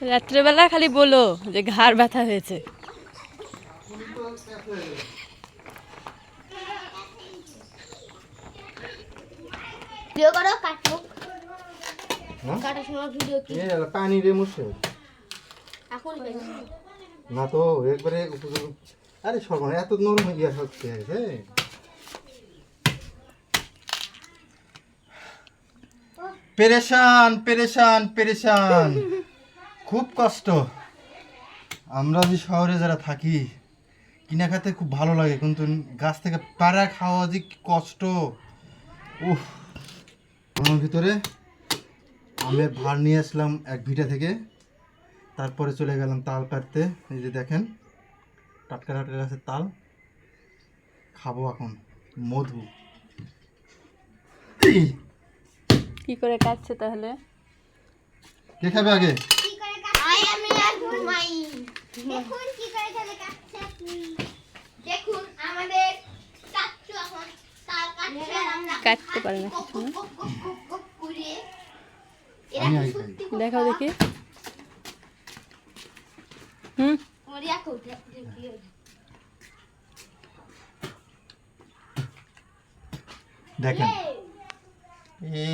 রাত্রেবেলা খালি বলো যে ঘাড় ব্যথা হয়েছে। ভিডিও করো কাটবো হ্যাঁ? কাটার সময় ভিডিও কি? পানি রে মুছে। এখন না তো একবারে আরে সর্বনা এত নরম ইয়া হচ্ছে হ্যাঁ পেরেশান পেরেশান পেরেশান। খুব কষ্ট। আমরা যে শহরে যারা থাকি কিনা খেতে খুব ভালো লাগে কিন্তু গাছ থেকে পাড়া খাওয়া যে কষ্ট। উফ আমার ভিতরে আমের ভার নিয়ে আসলাম এক ভিটা থেকে তারপরে চলে গেলাম তাল কাটতে এই যে দেখেন টাটকা টাটকা গাছের তাল। খাব এখন মধু। কি করে কাটছে তাহলে? কে খাবে আগে আই আমি আর ঘুমাই দেখুন কি করে খেলে কাটছে আপনি দেখুন আমাদের কাচ্চু এখন তার কাটছে আর আমরা কাটতে পারে না কিছু না। দেখাও দেখি। হুম? দেখেন। এ